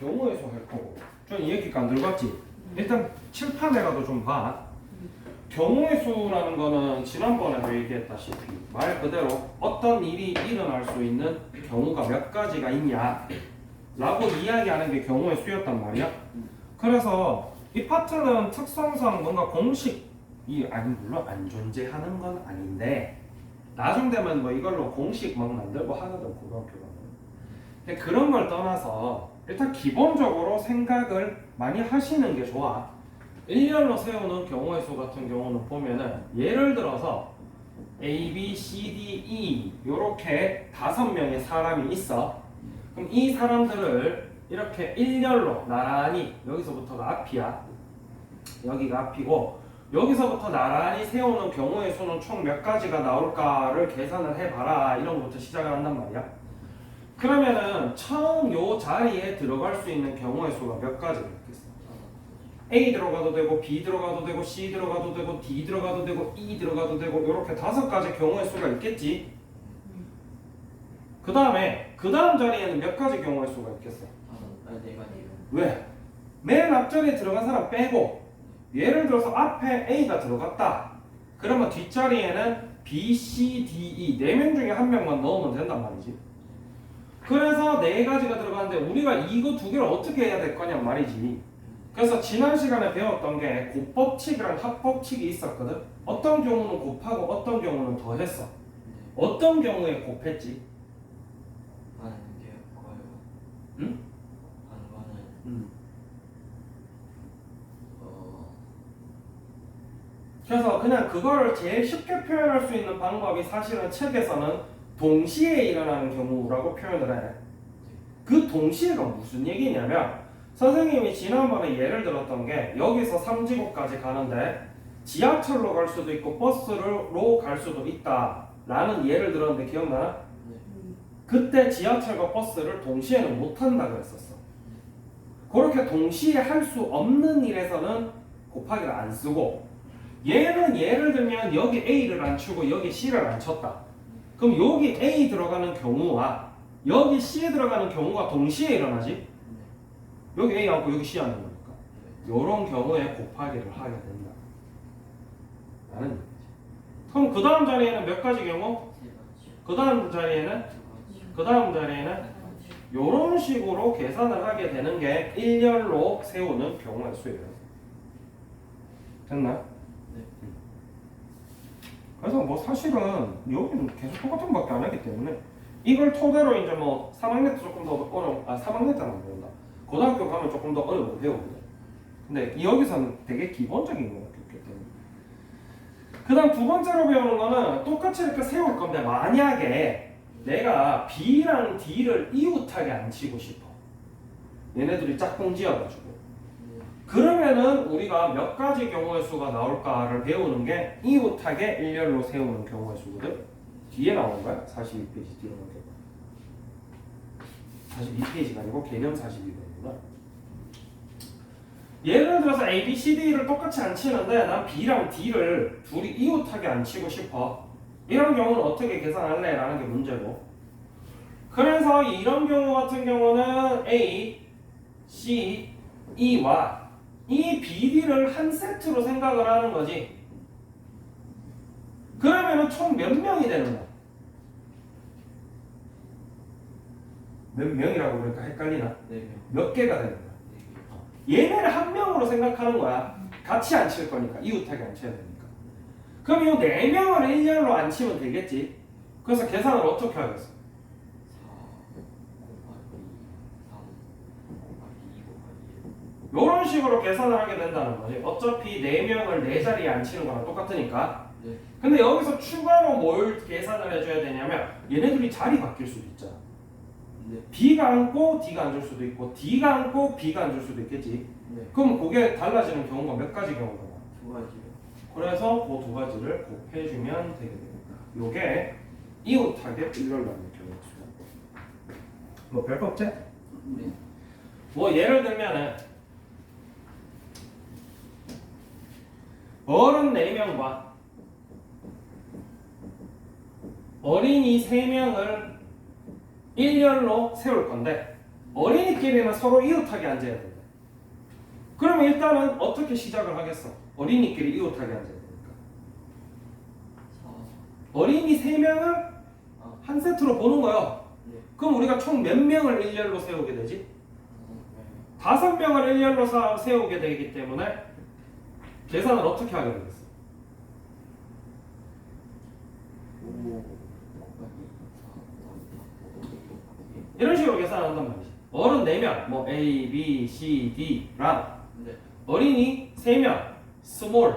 수할 거고 좀 이해기가 안 들어갔지? 일단 칠판에 가도 좀 봐. 경우의 수라는 거는 지난번에도 얘기했다시피 말 그대로 어떤 일이 일어날 수 있는 경우가 몇 가지가 있냐 라고 이야기하는 게 경우의 수였단 말이야. 그래서 이 파트는 특성상 뭔가 공식이 아니 물론 안 존재하는 건 아닌데 나중 되면 뭐 이걸로 공식 막 만들고 하거든 고등학교가. 근데 그런 걸 떠나서 일단 기본적으로 생각을 많이 하시는 게 좋아. 일렬로 세우는 경우의 수 같은 경우는 보면은 예를 들어서 A, B, C, D, E 이렇게 다섯 명의 사람이 있어. 그럼 이 사람들을 이렇게 일렬로 나란히 여기서부터가 앞이야. 여기가 앞이고 여기서부터 나란히 세우는 경우의 수는 총 몇 가지가 나올까를 계산을 해봐라 이런 것부터 시작을 한단 말이야. 그러면은 처음 요 자리에 들어갈 수 있는 경우의 수가 몇 가지가 있겠어? A 들어가도 되고 B 들어가도 되고 C 들어가도 되고 D 들어가도 되고 E 들어가도 되고 이렇게 다섯 가지 경우의 수가 있겠지. 그 다음에 그 다음 자리에는 몇 가지 경우의 수가 있겠어? 다섯, 가지요. 왜? 맨 앞자리에 들어간 사람 빼고 예를 들어서 앞에 A가 들어갔다. 그러면 뒷자리에는 B, C, D, E 네 명 중에 한 명만 넣으면 된단 말이지. 그래서 네 가지가 들어가는데 우리가 이거 두 개를 어떻게 해야 될 거냐 말이지. 그래서 지난 시간에 배웠던 게 곱법칙이랑 합법칙이 있었거든. 어떤 경우는 곱하고 어떤 경우는 더했어. 네. 어떤 경우에 곱했지? 게 거요. 응? 거는 음. 어 그래서 그냥 그걸 제일 쉽게 표현할 수 있는 방법이 사실은 책에서는 동시에 일어나는 경우라고 표현을 해. 그 동시에가 무슨 얘기냐면 선생님이 지난번에 예를 들었던 게 여기서 삼지구까지 가는데 지하철로 갈 수도 있고 버스로 갈 수도 있다 라는 예를 들었는데 기억나? 네. 그때 지하철과 버스를 동시에는 못 한다 그랬었어. 그렇게 동시에 할 수 없는 일에서는 곱하기를 안 쓰고 얘는 예를 들면 여기 A를 안 치고 여기 C를 안 쳤다. 그럼 여기 A 들어가는 경우와 여기 C에 들어가는 경우가 동시에 일어나지? 네. 여기 A 않고 여기 C 하는 거니까. 이런 경우에 곱하기를 하게 된다. 라는 얘기지. 그럼 그 다음 자리에는 몇 가지 경우? 그 다음 자리에는? 그 다음 자리에는? 이런 식으로 계산을 하게 되는 게 일렬로 세우는 경우의 수예요. 됐나? 네. 그래서 뭐 사실은 여기는 계속 똑같은 것밖에 안 하기 때문에 이걸 토대로 이제 뭐 3학년 때 조금 더 어려운 아 3학년 때는 안 배운다. 고등학교 가면 조금 더 어려운 배우거든. 근데 여기서는 되게 기본적인 거였기 때문에. 그 다음 두 번째로 배우는 거는 똑같이 이렇게 세울 건데 만약에 내가 B랑 D를 이웃하게 안 치고 싶어. 얘네들이 짝꿍 지어가지고. 네. 그러면은 우리가 몇 가지 경우의 수가 나올까를 배우는 게 이웃하게 일렬로 세우는 경우의 수거든. 뒤에 나오는 거야? 42페이지 뒤에 나오는 게. 42페이지가 아니고 개념 42페이지구나. 예를 들어서 A, B, C, D를 똑같이 안 치는데 난 B랑 D를 둘이 이웃하게 안 치고 싶어. 이런 경우는 어떻게 계산할래? 라는 게 문제고. 그래서 이런 경우 같은 경우는 A, C, E와 이 BD를 한 세트로 생각을 하는 거지. 그러면은 총 몇 명이 되는 거야? 몇 명이라고 그러니까 헷갈리나? 네 명. 몇 개가 되는 거야? 네 개. 얘네를 한 명으로 생각하는 거야. 같이 안 칠 거니까 이웃하게 안 쳐야 되니까. 그럼 이네 명을 일렬로 안 치면 되겠지. 그래서 계산을 어떻게 하겠어? 4 곱하기 3 곱하기 2 곱하기 1. 이런 식으로 계산을 하게 된다는 거지. 어차피 네 명을 네 자리에 안 치는 거랑 똑같으니까. 네. 근데 여기서 추가로 뭘 계산을 해줘야 되냐면 얘네들이 자리 바뀔 수도 있잖아. 네. B가 앉고 D가 앉을 수도 있고 D가 앉고 B가 앉을 수도 있겠지. 네. 그럼 그게 달라지는 경우가 몇 가지 경우가 나와? 두 가지요. 그래서 그 두 가지를 곱해주면 되게 됩니다. 요게 이웃하게 일렬로 하는 경우죠. 뭐 별거 없지? 네. 뭐 예를 들면은 어른 4명과 어린이 3명을 일렬로 세울 건데 어린이끼리는 서로 이웃하게 앉아야 된다. 그러면 일단은 어떻게 시작을 하겠어? 어린이끼리 이웃하게 앉아야 되니까. 사. 어린이 세 명을 아. 한 세트로 보는. 네. 그럼 우리가 총 몇 명을 일렬로 세우게 되지? 다섯 명을 일렬로 사- 세우게 되기 때문에 계산을 어떻게 하게 되겠어? 이런 식으로 계산한단 말이지. 어른 4명, 뭐 A, B, C, D랑 네. 어린이 3명, small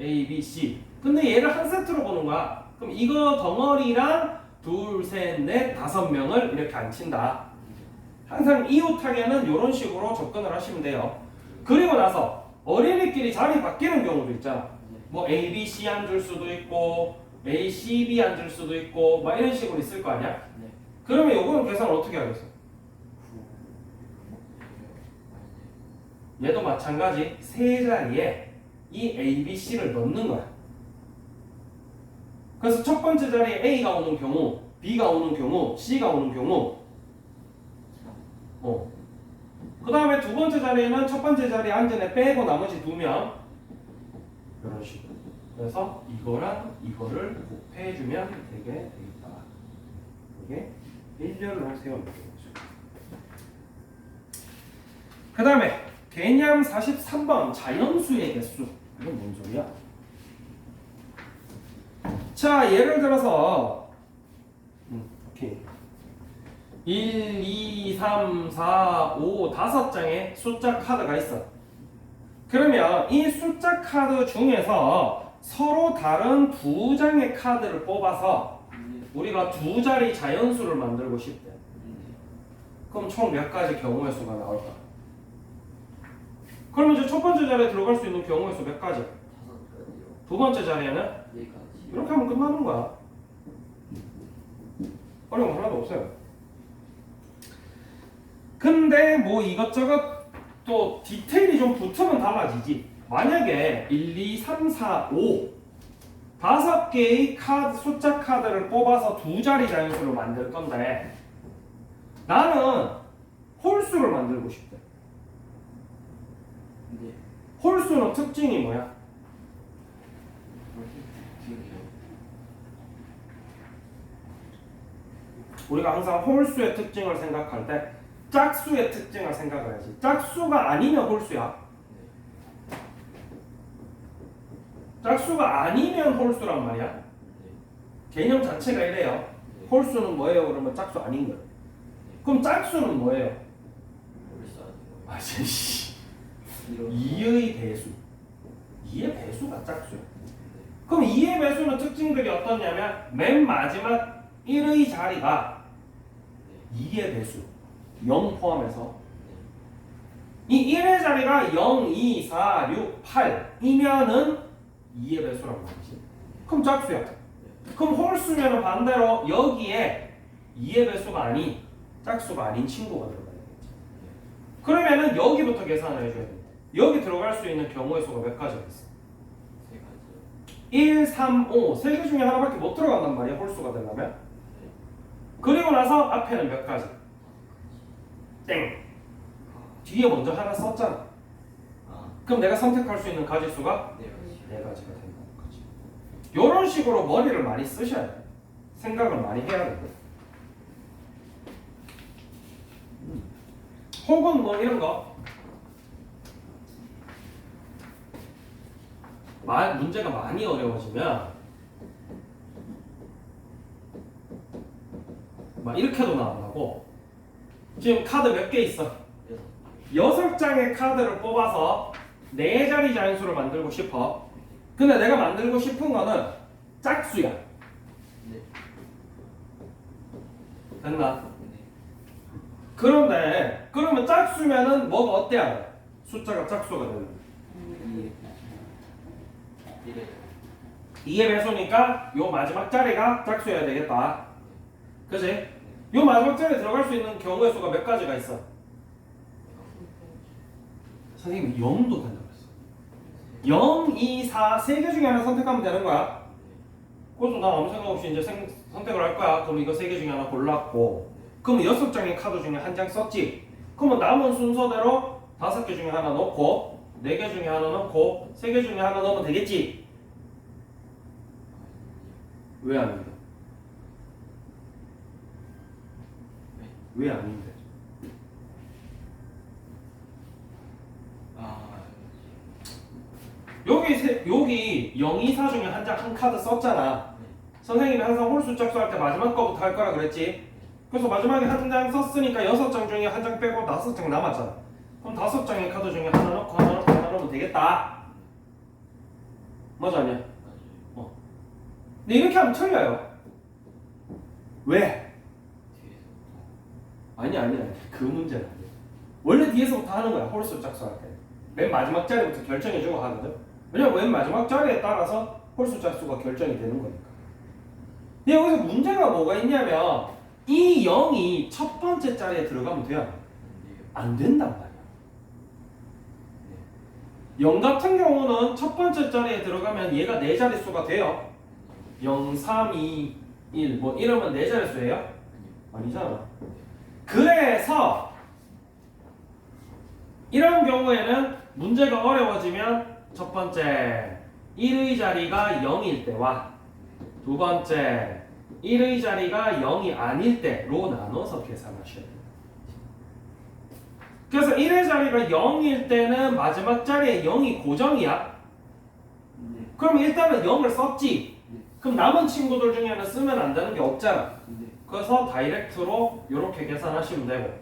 A, B, C. 근데 얘를 한 세트로 보는 거야. 그럼 이거 덩어리랑 둘, 셋, 넷, 다섯 명을 이렇게 앉힌다. 항상 이웃하게는 이런 식으로 접근을 하시면 돼요. 그리고 나서 어린이끼리 자리 바뀌는 경우도 있잖아. 네. 뭐 A, B, C 앉을 수도 있고 A, C, B 앉을 수도 있고 막 이런 식으로 있을 거 아니야? 네. 그러면 요거는 계산을 어떻게 하겠어? 구. 얘도 마찬가지 세 자리에 이 A, B, C를 넣는 거야. 그래서 첫 번째 자리에 A가 오는 경우, B가 오는 경우, C가 오는 경우, 삼. 어. 그 다음에 두 번째 자리에는 첫 번째 앉은 애 빼고 나머지 두 명. 이런 식으로. 그래서 이거랑 이거를 곱해주면 되게 되겠다. 이게 일렬로 세우는 거죠. 그 다음에 개념 43번 자연수의 개수. 이건 뭔 소리야? 자, 예를 들어서 음, 오케이. 1, 2, 3, 4, 5, 다섯 장의 숫자 카드가 있어. 그러면 이 숫자 카드 중에서 서로 다른 두 장의 카드를 뽑아서 네. 우리가 두 자리 자연수를 만들고 싶대. 네. 그럼 총 몇 가지 경우의 수가 나올까? 그러면 이제 첫 번째 자리에 들어갈 수 있는 경우의 수 몇 가지? 두 번째 자리에는 네 가지. 이렇게 하면 끝나는 거야. 어려운 거 하나도 없어요. 근데 뭐 이것저것 또 디테일이 좀 붙으면 달라지지. 만약에 1, 2, 3, 4, 5 다섯 개의 카드 숫자 카드를 뽑아서 두 자리 자연수를 만들 건데 나는 홀수를 만들고 싶대. 네. 홀수는 특징이 뭐야? 우리가 항상 홀수의 특징을 생각할 때 짝수의 특징을 생각해야지. 짝수가 아니면 홀수야. 네. 짝수가 아니면 홀수란 말이야. 네. 개념 자체가 이래요. 네. 홀수는 뭐예요? 그러면 짝수 아닌 거예요. 그럼 짝수는 뭐예요? 홀수 아니고. 아, 씨. 이런. 2의 배수. 2의 배수가 짝수야. 네. 그럼 2의 배수는 특징들이 어떠냐면 맨 마지막 1의 자리가 네. 2의 배수. 0 포함해서 네. 이 1의 자리가 0, 2, 4, 6, 8이면은 2의 배수라고 하지. 그럼 짝수야. 그럼 홀수면은 반대로 여기에 2의 배수가 아닌 짝수가 아닌 친구가 들어가야겠지. 그러면은 여기부터 계산을 해줘야 돼. 여기 들어갈 수 있는 경우의 수가 몇 가지가 있어? 세 가지요. 1, 3, 5. 세 개 중에 하나밖에 못 들어간단 말이야. 홀수가 되려면. 네. 그리고 나서 앞에는 몇 가지? 땡. 뒤에 먼저 하나 썼잖아. 아. 그럼 내가 선택할 수 있는 가지수가 네 가지. 네 가지가 된다는 거지. 이런 식으로 머리를 많이 쓰셔야 돼. 생각을 많이 해야 되고. 혹은 뭐 이런 거. 마, 문제가 많이 어려워지면 막 이렇게도 나온다고. 지금 카드 몇 개 있어? 여섯. 장의 카드를 뽑아서 네 자리 자연수를 만들고 싶어. 근데 내가 만들고 싶은 거는 짝수야. 네. 됐나? 네. 그런데 그러면 짝수면은 뭐가 어때야 돼? 숫자가 짝수가 되는. 이래. 2의 배수니까 요 마지막 자리가 짝수여야 되겠다. 그지? 요 마지막 자리에 들어갈 수 있는 경우의 수가 몇 가지가 있어? 선생님 0도 된다고 했어. 0, 2, 4, 세개 중에 하나 선택하면 되는 거야. 그래서 나 아무 생각 없이 이제 생, 선택을 할 거야. 그럼 이거 세개 중에 하나 골랐고. 그럼 여섯 장의 카드 중에 한 장 썼지. 그러면 남은 순서대로 다섯 개 중에 하나 넣고 네 개 중에 하나 넣고 세 개 중에 하나 넣으면 되겠지? 왜 아닌 왜 아닌데? 아 여기 세, 여기 0, 2, 4 중에 한 장 한 카드 썼잖아. 선생님이 항상 홀수 짝수할 때 마지막 거부터 할 거라 그랬지. 그래서 마지막에 한 장 썼으니까 여섯 장 중에 한 장 빼고 다섯 장 남았잖아. 그럼 다섯 장의 카드 중에 하나 넣고 하나 넣고 하나 넣으면 되겠다. 맞아 아니야? 맞아요 근데 이렇게 하면 틀려요. 왜? 아니 그 문제는 아니야. 원래 뒤에서부터 하는 거야 홀수 짝수할 때. 맨 마지막 자리부터 결정해주고 하거든. 왜냐면 맨 마지막 자리에 따라서 홀수 짝수가 결정이 되는 거니까. 근데 여기서 문제가 뭐가 있냐면 이 0이 첫 번째 자리에 들어가면 돼요? 안 된단 말이야. 0 같은 경우는 첫 번째 자리에 들어가면 얘가 네 자릿수가 돼요. 0, 3, 2, 1. 뭐 이러면 네 자릿수예요? 아니잖아. 그래서 이런 경우에는 문제가 어려워지면 첫 번째 1의 자리가 0일 때와 두 번째 1의 자리가 0이 아닐 때로 나눠서 계산하셔야 돼요. 그래서 1의 자리가 0일 때는 마지막 자리에 0이 고정이야. 네 그럼 일단은 0을 썼지. 그럼 남은 친구들 중에는 쓰면 안 되는 게 없잖아. 네 그래서 다이렉트로 이렇게 계산하시면 되고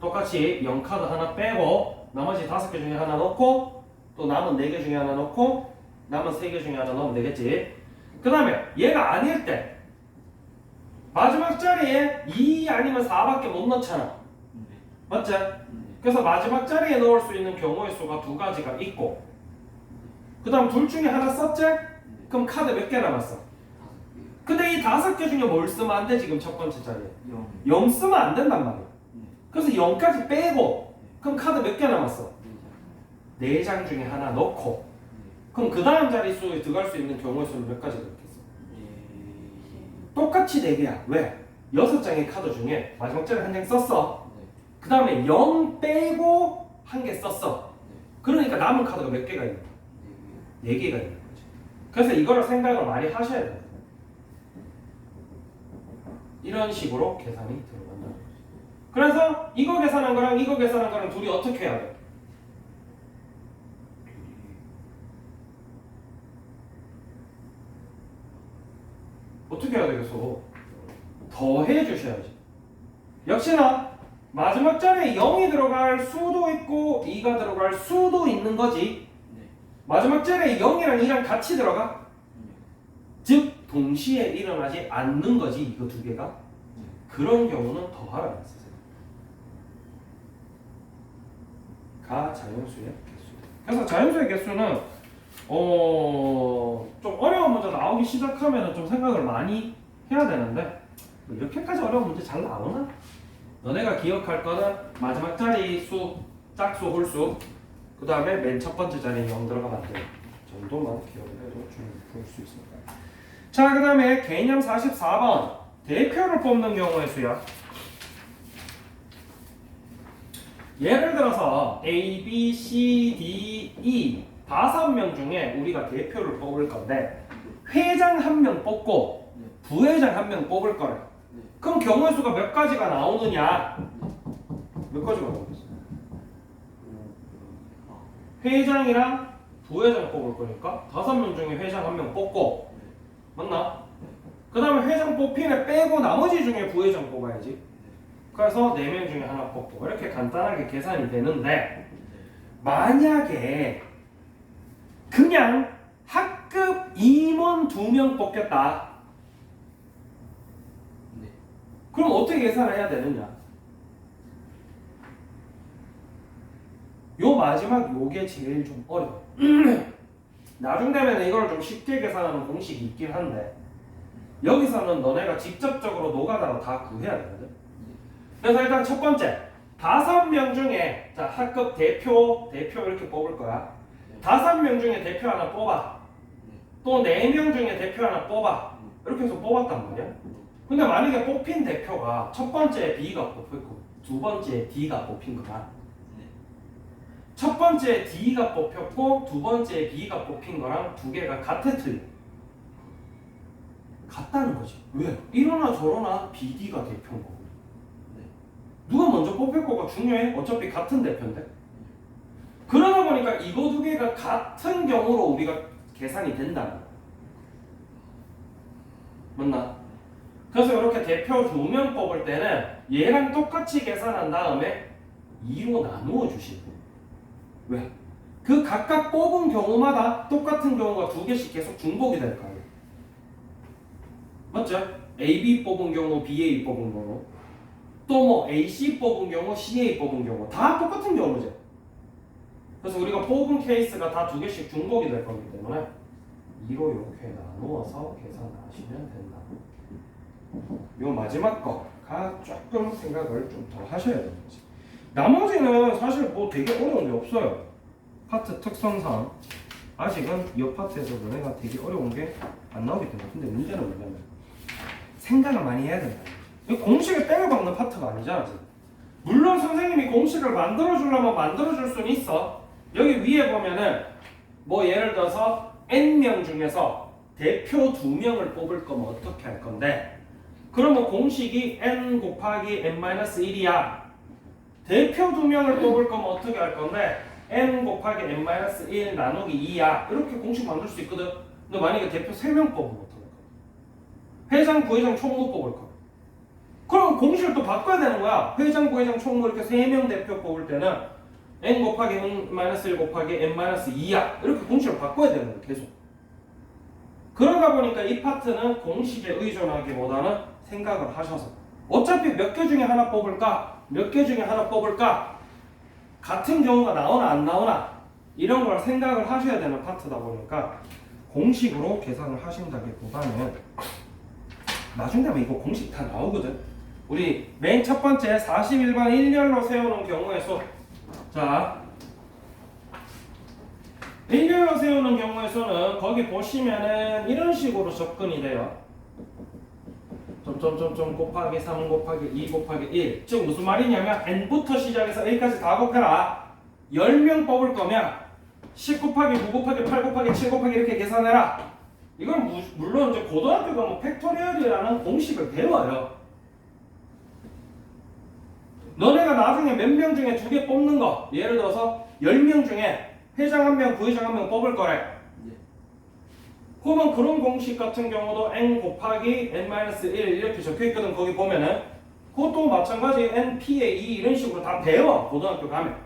똑같이 0카드 하나 빼고 나머지 다섯 개 중에 하나 넣고 또 남은 네 개 중에 하나 넣고 남은 세 개 중에 하나 넣으면 되겠지 그 다음에 얘가 아닐 때 마지막 자리에 2 아니면 4밖에 못 넣잖아 네 맞지? 네 그래서 마지막 자리에 넣을 수 있는 경우의 수가 두 가지가 있고 그 다음 둘 중에 하나 썼지? 그럼 카드 몇 개 남았어? 근데 이 다섯 개 중에 뭘 쓰면 안 돼 지금 첫 번째 자리에? 영. 0 쓰면 안 된단 말이야 네. 그래서 0까지 빼고 그럼 카드 몇 개 남았어? 네 4장 중에 하나 넣고. 네. 그럼 그 다음 자릿수에 들어갈 수 있는 경우의 수는 몇 가지? 예 똑같이 4개야. 왜? 6장의 카드 중에 마지막 자리 한장 썼어. 네. 그 다음에 0 빼고 한 개 썼어. 네. 그러니까 남은 카드가 몇 개가 있는 거야? 4개가 있는 거지. 그래서 이거를 생각을 많이 하셔야 돼요 이런 식으로 계산이 들어간다 그래서 이거 계산한 거랑 이거 계산한 거랑 둘이 어떻게 해야 돼? 어떻게 해야 되겠어? 더 해 주셔야지. 역시나 마지막 자리에 0이 들어갈 수도 있고 2가 들어갈 수도 있는 거지. 네 마지막 자리에 0이랑 2랑 같이 들어가. 네즉 동시에 일어나지 않는 거지 이거 두 개가. 그런 경우는 더 하라는 쓰세요. 가 자연수의 개수. 그래서 자연수의 개수는 어, 좀 어려운 문제 나오기 시작하면 좀 생각을 많이 해야 되는데 뭐 이렇게까지 어려운 문제 잘 나오나? 너네가 기억할 거는 마지막 자리 수, 짝수, 홀수 그 다음에 맨 첫 번째 자리에 0 들어가면 안 돼. 정도만 기억을 해도 충분히 풀수 있습니다. 자, 그 다음에 개념 44번 대표를 뽑는 경우의 수야. 예를 들어서 A, B, C, D, E 다섯 명 중에 우리가 대표를 뽑을 건데 회장 한 명 뽑고 네. 부회장 한 명 뽑을 거래. 네. 그럼 경우의 수가 몇 가지가 나오느냐? 몇 가지가 나오겠어? 아, 회장이랑 부회장 뽑을 거니까 다섯 명 중에 회장 한 명 뽑고 맞나? 그 다음에 회장 뽑히네 빼고 나머지 중에 부회장 뽑아야지. 그래서 네명 중에 하나 뽑고 이렇게 간단하게 계산이 되는데 만약에 그냥 학급 임원 두명 뽑겠다. 네. 그럼 어떻게 계산을 해야 되느냐? 요 마지막 요게 제일 좀 어려워. 나중 되면 이걸 좀 쉽게 계산하는 공식이 있긴 한데 여기서는 너네가 직접적으로 노가다로 다 구해야 되거든. 그래서 일단 첫 번째 다섯 명 중에 자 학급 대표 대표 이렇게 뽑을 거야. 다섯 명 중에 대표 하나 뽑아. 또 네 명 중에 대표 하나 뽑아. 이렇게 해서 뽑았단 말이야. 근데 만약에 뽑힌 대표가 첫 번째 B가 뽑혔고 두 번째 D가 뽑힌 거다. 네. 첫 번째 D가 뽑혔고 두 번째 B가 뽑힌 거랑 두 개가 같아 틀려. 같다는 거지. 왜? 이러나 저러나 BD가 대표인 거고. 네. 누가 먼저 뽑힐 거가 중요해? 어차피 같은 대표인데. 그러다 보니까 이거 두 개가 같은 경우로 우리가 계산이 된다는 거야. 맞나? 그래서 이렇게 대표 두 명 뽑을 때는 얘랑 똑같이 계산한 다음에 2로 나누어 주시고 왜? 그 각각 뽑은 경우마다 똑같은 경우가 두 개씩 계속 중복이 될 거예요. 맞죠? AB 뽑은 경우, BA 뽑은 경우, 또 뭐 AC 뽑은 경우, CA 뽑은 경우 다 똑같은 경우죠. 그래서 우리가 뽑은 케이스가 다 두 개씩 중복이 될 거기 때문에 2로 이렇게 나누어서 계산하시면 된다. 요 마지막 거가 조금 생각을 좀 더 하셔야 되는 거지. 나머지는 사실 뭐 되게 어려운 게 없어요. 파트 특성상 아직은 이 파트에서 너네가 되게 어려운 게 안 나오기 때문에 근데 문제는 뭐냐면 생각을 많이 해야 된다. 이 공식을 때려박는 파트가 아니잖아. 물론 선생님이 공식을 만들어 주려면 만들어 줄 수는 있어. 여기 위에 보면은 뭐 예를 들어서 n 명 중에서 대표 두 명을 뽑을 거면 어떻게 할 건데? 그러면 공식이 n 곱하기 n-1이야. 대표 두 명을 뽑을 거면 어떻게 할 건데? n 곱하기 n-1 나누기 2야. 이렇게 공식 만들 수 있거든. 근데 만약에 대표 세명 뽑으면 어떡할 거야? 회장, 부회장, 총무 뽑을 거야. 그럼 공식을 또 바꿔야 되는 거야. 회장, 부회장, 총무 이렇게 세명 대표 뽑을 때는 n 곱하기 n-1 곱하기 n-2야. 이렇게 공식을 바꿔야 되는 거야. 계속. 그러다 보니까 이 파트는 공식에 의존하기보다는 생각을 하셔서 어차피 몇 개 중에 하나 뽑을까? 몇 개 중에 하나 뽑을까? 같은 경우가 나오나 안 나오나? 이런 걸 생각을 하셔야 되는 파트다 보니까 공식으로 계산을 하신다기보다는 나중 되면 이거 공식 다 나오거든. 우리 맨 첫 번째 41번 일렬로 세우는 경우의 수. 자, 일렬로 세우는 경우의 수는 거기 보시면은 이런 식으로 접근이 돼요. 점점점점 곱하기 3 곱하기 2 곱하기 1. 즉 무슨 말이냐면 n부터 시작해서 a까지 다 곱해라. 10명 뽑을 거면 10 곱하기 9 곱하기 8 곱하기 7 곱하기 이렇게 계산해라. 이건 무- 물론 이제 고등학교 가면 팩토리얼이라는 공식을 배워요. 너네가 나중에 몇 명 중에 두 개 뽑는 거 예를 들어서 10명 중에 회장 한 명, 부회장 한 명 뽑을 거래. 네. 그러면 그런 공식 같은 경우도 n 곱하기 n-1 이렇게 적혀 있거든. 거기 보면은 그것도 마찬가지 np의 2 이런 식으로 다 배워 고등학교 가면.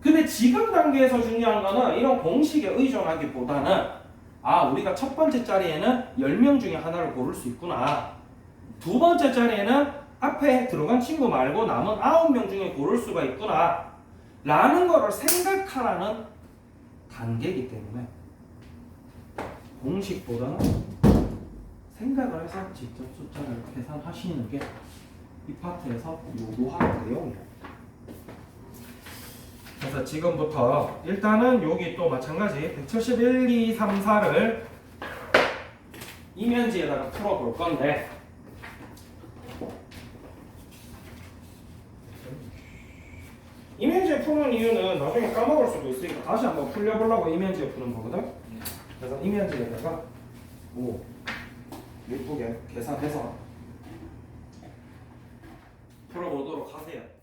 근데 지금 단계에서 중요한 거는 이런 공식에 의존하기보다는 아 우리가 첫 번째 자리에는 10명 중에 하나를 고를 수 있구나. 두 번째 자리에는 앞에 들어간 친구 말고 남은 9명 중에 고를 수가 있구나. 라는 거를 생각하라는 단계이기 때문에 공식보다는 생각을 해서 직접 숫자를 계산하시는 게 이 파트에서 요구하는 내용이에요. 그래서 지금부터 일단은 여기 또 마찬가지 171, 2, 3, 4를 이면지에다가 풀어볼 건데 이면지에 푸는 이유는 나중에 까먹을 수도 있으니까 다시 한번 풀려보려고 이면지에 푸는 거거든. 그래서 이면지에다가 오 예쁘게 계산해서 풀어보도록 하세요.